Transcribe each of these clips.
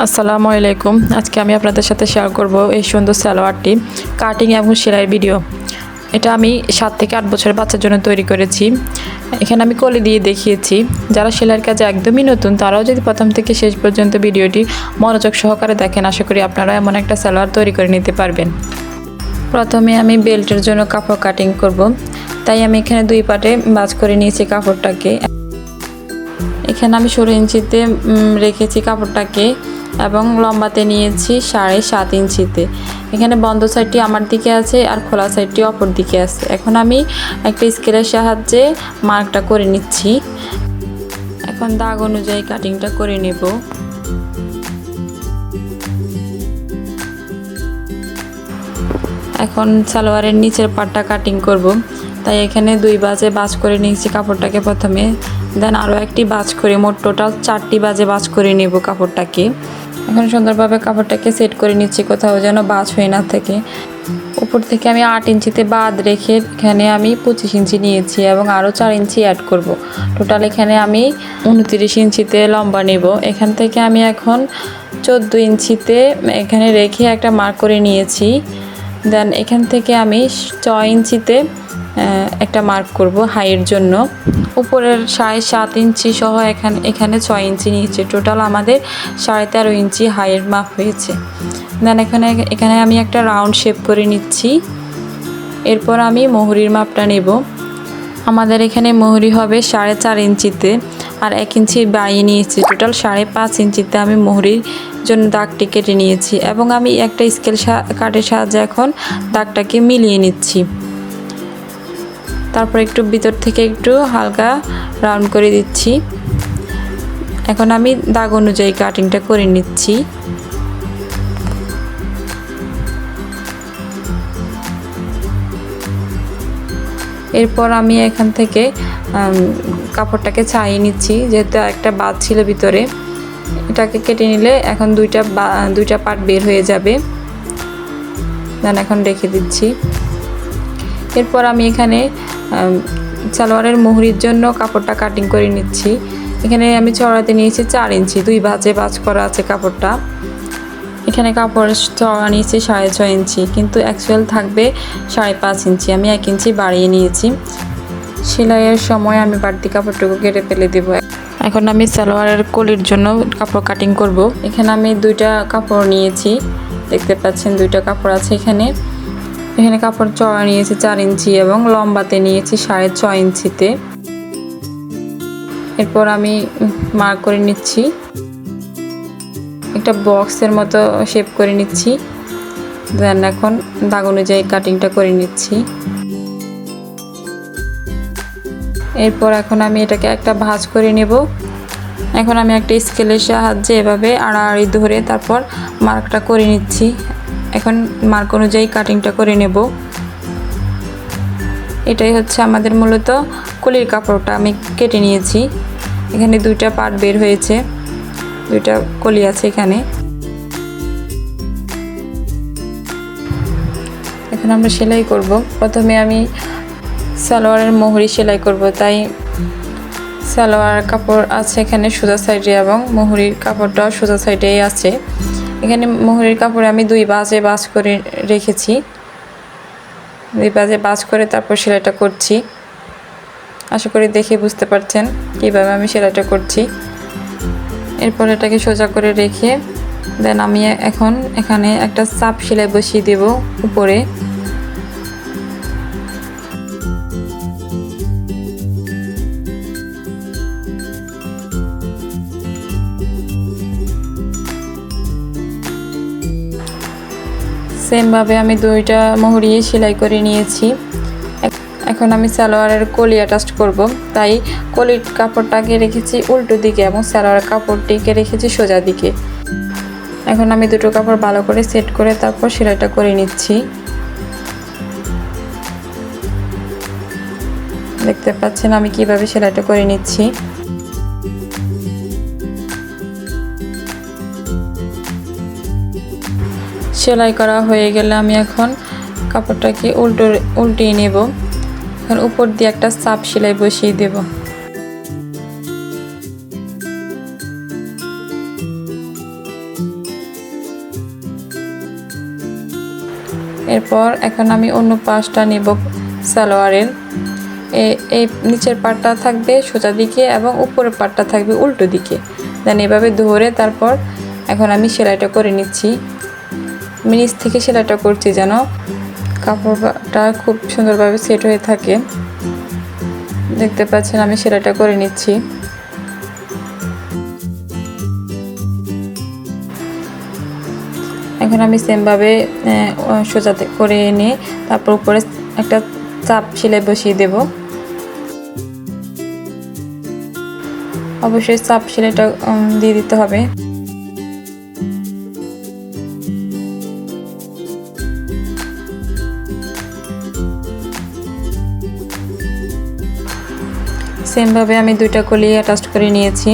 আসসালামু আলাইকুম। আজকে আমি আপনাদের সাথে শেয়ার করব এই সুন্দর সালোয়ারটি কাটিং এবং সেলাইয়ের ভিডিও এটা আমি সাত থেকে আট বছরের বাচ্চার জন্য তৈরি করেছি। এখানে আমি কলি দিয়ে দেখিয়েছি। যারা সেলাইয়ের কাজে একদমই নতুন, তারাও যদি প্রথম থেকে শেষ পর্যন্ত ভিডিওটি মনোযোগ সহকারে দেখেন, আশা করি আপনারা এমন একটা সালোয়ার তৈরি করে নিতে পারবেন। প্রথমে আমি বেল্টের জন্য কাপড় কাটিং করব। তাই আমি এখানে দুই পাটে বাজ করে নিয়েছি কাপড়টাকে। এখানে আমি ষোলো ইঞ্চিতে রেখেছি কাপড়টাকে। এবং লম্বাতে নিয়েছি সাড়ে সাত ইঞ্চিতে। এখানে বন্ধ সাইডটি আমার দিকে আছে আর খোলা সাইডটি অপর দিকে আছে। এখন আমি একটা স্কেলের সাহায্যে মার্কটা করে নিচ্ছি। এখন দাগ অনুযায়ী কাটিংটা করে নেব। এখন সালোয়ারের নিচের পাটটা কাটিং করব। তাই এখানে দুই বাজে বাজ করে নিয়েছি কাপড়টাকে প্রথমে। দেন আরও একটি বাজ করে, মোট টোটাল চারটি বাজে বাজ করে নেব কাপড়টাকে। এখন সুন্দরভাবে কাপড়টাকে সেট করে নিচ্ছি, কোথাও যেন বাজ হয়ে না থাকে। উপর থেকে আমি আট ইঞ্চিতে বাদ রেখে এখানে আমি পঁচিশ ইঞ্চি নিয়েছি এবং আরও চার ইঞ্চি অ্যাড করব। টোটাল এখানে আমি উনতিরিশ ইঞ্চিতে লম্বা নেব। এখান থেকে আমি এখন চোদ্দ ইঞ্চিতে এখানে রেখে একটা মার্ক করে নিয়েছি। দেন এখান থেকে আমি ছয় ইঞ্চিতে একটা মার্ক করব হাইয়ের জন্য। উপরের সাড়ে সাত ইঞ্চি সহ এখানে এখানে ছয় ইঞ্চি নিয়েছে টোটাল আমাদের সাড়ে তেরো ইঞ্চি হাইয়ের মাপ হয়েছে। দেন এখানে এখানে আমি একটা রাউন্ড শেপ করে নিচ্ছি। এরপর আমি মোহরির মাপটা নেব। আমাদের এখানে মোহরি হবে সাড়ে চার ইঞ্চিতে আর এক ইঞ্চি বাড়িয়ে নিয়েছি। টোটাল সাড়ে পাঁচ ইঞ্চিতে আমি মোহরির জন্য দাগটি কেটে নিয়েছি। এবং আমি একটা স্কেল কাঠের সাহায্যে এখন দাগটাকে মিলিয়ে নিচ্ছি। তারপর একটু ভিতর থেকে একটু হালকা রাউন্ড করে দিচ্ছি। এখন আমি দাগ অনুযায়ী কাটিংটা করে নিচ্ছি। এরপর আমি এখান থেকে কাপড়টাকে ছাইয়ে নিচ্ছি, যেহেতু একটা বাদ ছিল ভিতরে। এটাকে কেটে নিলে এখন দুইটা দুইটা পার্ট বের হয়ে যাবে। দেন এখন রেখে দিচ্ছি। এরপর আমি এখানে সালোয়ারের মুহুরির জন্য কাপড়টা কাটিং করে নিচ্ছি। এখানে আমি চড়াতে নিয়েছি চার ইঞ্চি, দুই ভাজে বাজ করা আছে কাপড়টা। এখানে কাপড় চড়া নিয়েছি সাড়ে ছয় ইঞ্চি, কিন্তু অ্যাকচুয়াল থাকবে সাড়ে পাঁচ ইঞ্চি। আমি এক ইঞ্চি বাড়িয়ে নিয়েছি। সেলাইয়ের সময় আমি বাড়তি কাপড়টুকু কেটে ফেলে দেব। এখন আমি সালোয়ারের কলির জন্য কাপড় কাটিং করব। এখানে আমি দুইটা কাপড় নিয়েছি। দেখতে পাচ্ছেন দুইটা কাপড় আছে এখানে। এখানে কাপড় চড়া নিয়েছি চার ইঞ্চি এবং লম্বাতে নিয়েছি সাড়ে ছয় ইঞ্চিতে। এরপর আমি মার্ক করে নিচ্ছি। একটা বক্সের মতো শেপ করে নিচ্ছি। দেন এখন দাগ অনুযায়ী কাটিংটা করে নিচ্ছি। এরপর এখন আমি এটাকে একটা ভাজ করে নেব। এখন আমি একটা স্কেলের সাহায্যে এভাবে আড়াআড়ি ধরে তারপর মার্কটা করে নিচ্ছি। এখন মার্ক অনুযায়ী কাটিংটা করে নেব। এটাই হচ্ছে আমাদের মূলত কলির কাপড়টা আমি কেটে নিয়েছি। এখানে দুইটা পার্ট বের হয়েছে, দুইটা কলি আছে এখানে। এখন আমরা সেলাই করব। প্রথমে আমি সালোয়ারের মোহরি সেলাই করব, তাই সালোয়ার কাপড় আছে এখানে সোজা সাইডে এবং মোহরির কাপড়টাও সোজা সাইডেই আছে। এখানে মোহরের কাপড়ে আমি দুই বাজে বাজ করে রেখেছি। দুই বাজে বাজ করে তারপর সেলাইটা করছি। আশা করি দেখে বুঝতে পারছেন কীভাবে আমি সেলাইটা করছি। এরপর এটাকে সোজা করে রেখে দেন আমি এখন এখানে একটা চাপ সেলাই বসিয়ে দেব উপরে। সেমভাবে আমি দুইটা মুহুরিয়ে সেলাই করে নিয়েছি। এখ- এখন আমি সালোয়ারের কলি অ্যাটাচ করব। তাই কলির কাপড়টাকে রেখেছি উল্টো দিকে এবং সালোয়ারের কাপড়টিকে রেখেছি সোজা দিকে। এখন আমি দুটো কাপড় ভালো করে সেট করে তারপর সেলাইটা করে নিচ্ছি। দেখতে পাচ্ছেন আমি কীভাবে সেলাইটা করে নিচ্ছি। সেলাই করা হয়ে গেলে আমি এখন কাপড়টাকে উল্টো, উল্টিয়ে নেব। এখন উপর দিয়ে একটা চাপ সেলাই বসিয়ে দেব। এরপর এখন আমি অন্য পাশটা নেব সালোয়ারের। এই নিচের পাটটা থাকবে সোজা দিকে এবং উপরের পাটটা থাকবে উল্টো দিকে। দেন এভাবে ধরে তারপর এখন আমি সেলাইটা করে নিচ্ছি। আমি নিচ থেকে সেলাইটা করছি যেন কাপড়টা খুব সুন্দরভাবে সেট হয়ে থাকে। দেখতে পাচ্ছেন, আমি সেলাইটা করে নিচ্ছি। এখন আমি সেমভাবে সোজাতে করে এনে তারপর উপরে একটা চাপ সেলাই বসিয়ে দেব। অবশ্যই চাপ সেলাইটা দিয়ে দিতে হবে। সেমভাবে আমি দুইটা কলি অ্যাটাচ করে নিয়েছি।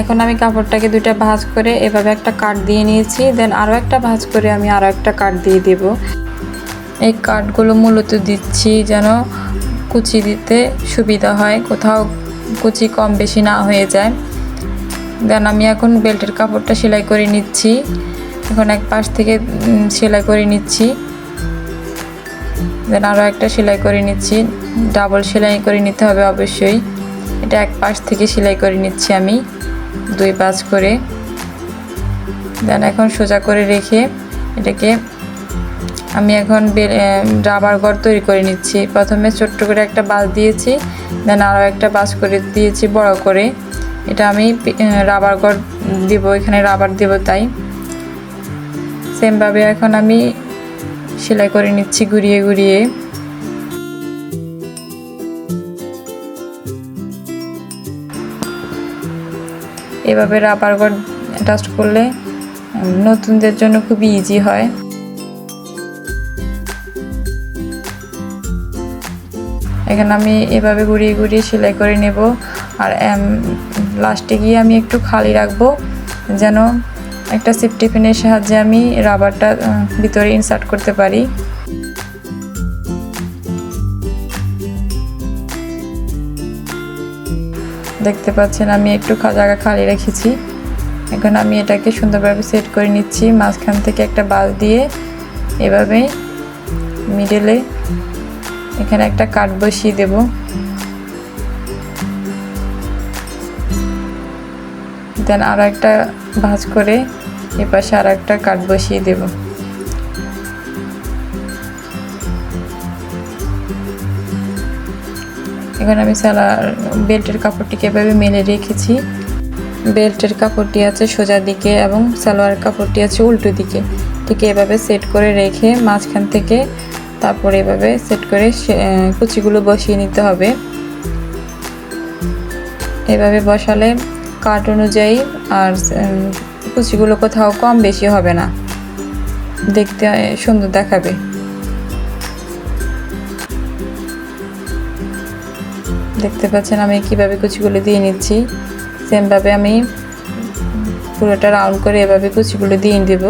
এখন আমি কাপড়টাকে দুইটা ভাঁজ করে এভাবে একটা কাট দিয়ে নিয়েছি দেন আরও একটা ভাঁজ করে আমি আরও একটা কাট দিয়ে দেব। এই কাটগুলো মূলত দিচ্ছি যেন কুচি দিতে সুবিধা হয়, কোথাও কুচি কম বেশি না হয়ে যায়। দেন আমি এখন বেল্টের কাপড়টা সেলাই করে নিচ্ছি। এখন এক পাশ থেকে সেলাই করে নিচ্ছি। দেন আরও একটা সেলাই করে নিচ্ছি। ডাবল সেলাই করে নিতে হবে অবশ্যই। এটা এক পাশ থেকে সেলাই করে নিচ্ছি আমি, দুই পাঁচ করে। দেন এখন সোজা করে রেখে এটাকে আমি এখন রাবার ঘর তৈরি করে নিচ্ছি। প্রথমে ছোট্ট করে একটা বাস দিয়েছি, দেন আরও একটা বাস করে দিয়েছি বড় করে। এটা আমি রাবার ঘর দিব, এখানে রাবার দেব তাই। সেমভাবে এখন আমি সেলাই করে নিচ্ছি ঘুরিয়ে ঘুরিয়ে। এভাবে রাবার গড টাস্ট করলে নতুনদের জন্য খুবই ইজি হয়। এখানে আমি এভাবে ঘুরিয়ে ঘুরিয়ে সেলাই করে নেব। আর লাস্টে গিয়ে আমি একটু খালি রাখব, যেন একটা সেফটি পিনের সাহায্যে আমি রাবারটা ভিতরে ইনসার্ট করতে পারি। দেখতে পাচ্ছেন, আমি একটু জায়গা খালি রেখেছি। এখন আমি এটাকে সুন্দরভাবে সেট করে নিচ্ছি। মাঝখান থেকে একটা বাল দিয়ে এভাবে মিডলে এখানে একটা কাঠ বসিয়ে দেব। দেন আরও একটা ভাঁজ করে এ পাশে আরও একটা কাঠ বসিয়ে দেব। এখন আমি সালার বেল্টের কাপড়টিকে এভাবে মেলে রেখেছি। বেল্টের কাপড়টি আছে সোজা দিকে এবং সালোয়ার কাপড়টি আছে উল্টো দিকে। ঠিক এভাবে সেট করে রেখে মাঝখান থেকে তারপরে এভাবে সেট করে কুচিগুলো বসিয়ে নিতে হবে। এভাবে বসালে কাট অনুযায়ী আর কুচিগুলো কোথাও কম বেশি হবে না। দেখতে সুন্দর দেখাবে। দেখতে পাচ্ছেন, আমি কীভাবে কুচিগুলো দিয়ে নিচ্ছি। সেমভাবে আমি পুরোটা রাউন্ড করে এভাবে কুচিগুলো দিয়ে দেব।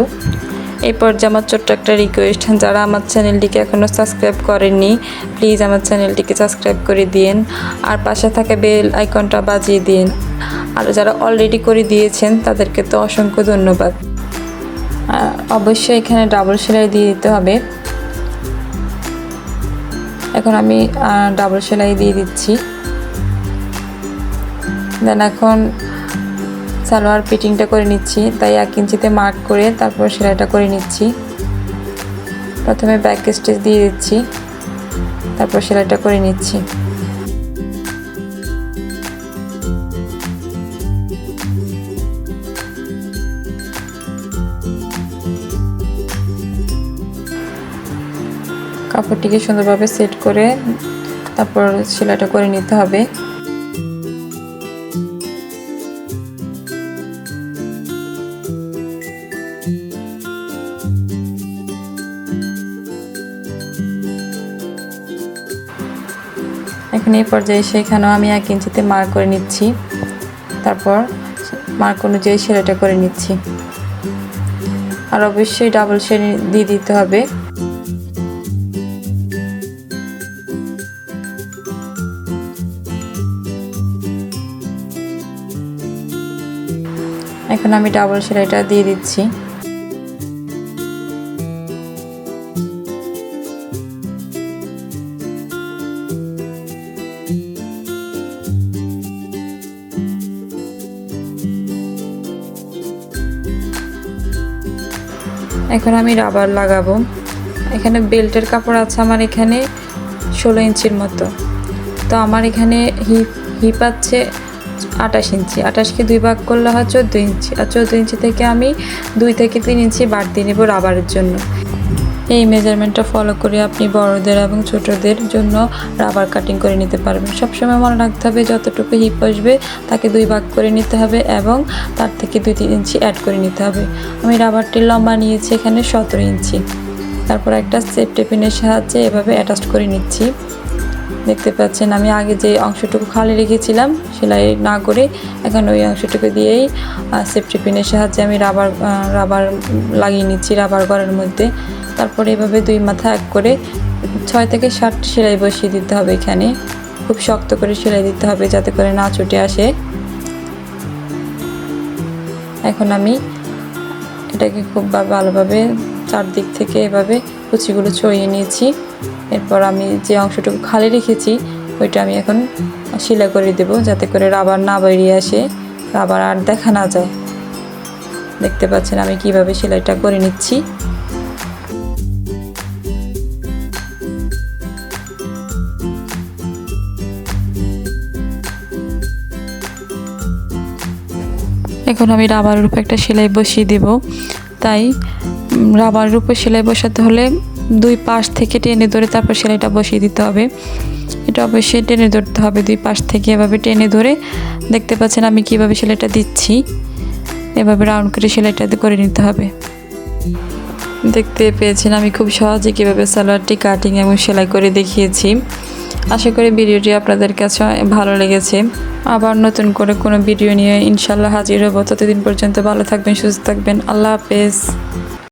এই পর্যায়ে আমার ছোট্ট একটা রিকোয়েস্ট যারা আমার চ্যানেলটিকে এখনও সাবস্ক্রাইব করেননি প্লিজ আমার চ্যানেলটিকে সাবস্ক্রাইব করে দিন আর পাশে থাকা বেল আইকনটা বাজিয়ে দিন আর যারা অলরেডি করে দিয়েছেন, তাদেরকে তো অসংখ্য ধন্যবাদ। অবশ্যই এখানে ডাবল সেলাই দিয়ে দিতে হবে। এখন আমি ডাবল সেলাই দিয়ে দিচ্ছি। দেন এখন সালোয়ার ফিটিংটা করে নিচ্ছি। তাই এক ইঞ্চিতে মার্ক করে তারপর সেলাইটা করে নিচ্ছি। প্রথমে ব্যাক স্টিচ দিয়ে দিচ্ছি। তারপর সেলাইটা করে নিচ্ছি। কাপড়টিকে সুন্দরভাবে সেট করে তারপর সেলাইটা করে নিতে হবে। এখন এই পর্যায়ে সেখানেও আমি এক ইঞ্চিতে মার্ক করে নিচ্ছি। তারপর মার্ক অনুযায়ী সেলাইটা করে নিচ্ছি। আর অবশ্যই ডাবল শেড দিয়ে দিতে হবে। এখন আমি ডাবল সেলাইটা দিয়ে দিচ্ছি। এখন আমি রাবার লাগাবো। এখানে বেল্টের কাপড় আছে আমার এখানে ষোলো ইঞ্চির মতো। তো আমার এখানে হিপ হিপ আছে আটাশ ইঞ্চি। আটাশকে দুই ভাগ করলে হয় চোদ্দ ইঞ্চি। আর চোদ্দ ইঞ্চি থেকে আমি দুই থেকে তিন ইঞ্চি বাড়তি নেব রাবারের জন্য। এই মেজারমেন্টটা ফলো করে আপনি বড়দের এবং ছোটদের জন্য রাবার কাটিং করে নিতে পারবেন। সবসময় মনে রাখতে হবে যতটুকু হিপ আসবে তাকে দুই ভাগ করে নিতে হবে এবং তার থেকে দুই তিন ইঞ্চি অ্যাড করে নিতে হবে। আমি রাবারটির লম্বা নিয়েছি এখানে সতেরো ইঞ্চি। তারপর একটা সেফটি পিনের সাহায্যে এভাবে অ্যাটাচ করে নিচ্ছি। দেখতে পাচ্ছেন আমি আগে যে অংশটুকু খালি রেখেছিলাম সেলাই না করে এখন ওই অংশটুকু দিয়েই সেফটি পিনের সাহায্যে আমি রাবার রাবার লাগিয়ে নিচ্ছি রাবার ঘরের মধ্যে। তারপরে এভাবে দুই মাথা এক করে ছয় থেকে ষাট সেলাই বসিয়ে দিতে হবে এখানে। খুব শক্ত করে সেলাই দিতে হবে যাতে করে না ছুটে আসে। এখন আমি এটাকে খুব ভালোভাবে চারদিক থেকে এভাবে কুচিগুলো ছড়িয়ে নিয়েছি। এরপর আমি যে অংশটুকু খালি রেখেছি, ওইটা আমি এখন সেলাই করে দেব যাতে করে রাবার না বেরিয়ে আসে, রাবার আর দেখা না যায়। দেখতে পাচ্ছেন আমি কীভাবে সেলাইটা করে নিচ্ছি। এখন আমি রাবারের উপর একটা সেলাই বসিয়ে দেব। তাই রাবারের উপর সেলাই বসাতে হলে দুই পাশ থেকে টেনে ধরে তারপর সেলাইটা বসিয়ে দিতে হবে। এটা অবশ্যই টেনে ধরতে হবে, দুই পাশ থেকে এভাবে টেনে ধরে। দেখতে পাচ্ছেন আমি কীভাবে সেলাইটা দিচ্ছি। এভাবে রাউন্ড করে সেলাইটা করে নিতে হবে। দেখতে পেয়েছেন আমি খুব সহজে কীভাবে সালোয়ারটি কাটিং এবং সেলাই করে দেখিয়েছি। আশা করি ভিডিওটি আপনাদের কাছে ভালো লেগেছে। আবার নতুন করে কোনো ভিডিও নিয়ে ইনশাল্লাহ হাজির হব। ততদিন পর্যন্ত ভালো থাকবেন, সুস্থ থাকবেন। আল্লাহ হাফেজ।